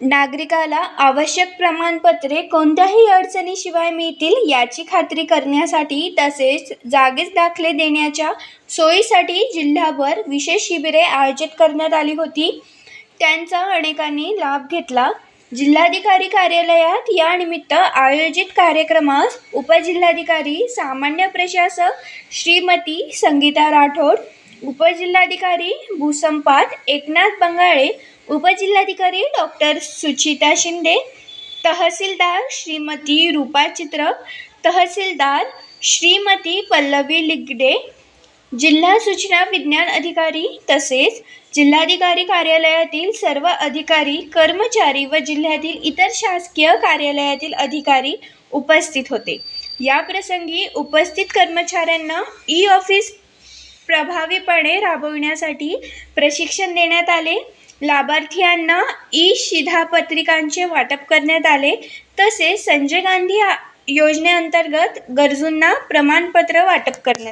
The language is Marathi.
नागरिकाला आवश्यक प्रमाणपत्रे कोणत्याही अडचणीशिवाय मिळतील याची खात्री करण्यासाठी तसेच जागेच दाखले देण्याच्या सोयीसाठी जिल्हाभर विशेष शिबिरे आयोजित करण्यात आली होती. त्यांचा अनेकांनी लाभ घेतला. जिल्हाधिकारी कार्यालयात यानिमित्त आयोजित कार्यक्रमास उपजिल्हाधिकारी सामान्य प्रशासक श्रीमती संगीता राठोड उपजिल्हाधिकारी भूसंपाद एकनाथ बंगाळे उपजिल्हाधिकारी डॉक्टर सुचिता शिंदे तहसीलदार श्रीमती रूपा चित्रक तहसीलदार श्रीमती पल्लवी लिगडे जिल्हा सूचना विज्ञान अधिकारी तसेच जिल्हाधिकारी कार्यालयातील सर्व अधिकारी कर्मचारी व जिल्ह्यातील इतर शासकीय कार्यालयातील अधिकारी उपस्थित होते. याप्रसंगी उपस्थित कर्मचाऱ्यांना ई ऑफिस प्रभावीपणे राबविण्यासाठी प्रशिक्षण देण्यात आले. लाभार्थीयांना ई शिधापत्रिकांचे वाटप करण्यात आले. तसेच संजय गांधी योजनेअंतर्गत गरजूंना प्रमाणपत्र वाटप करण्यात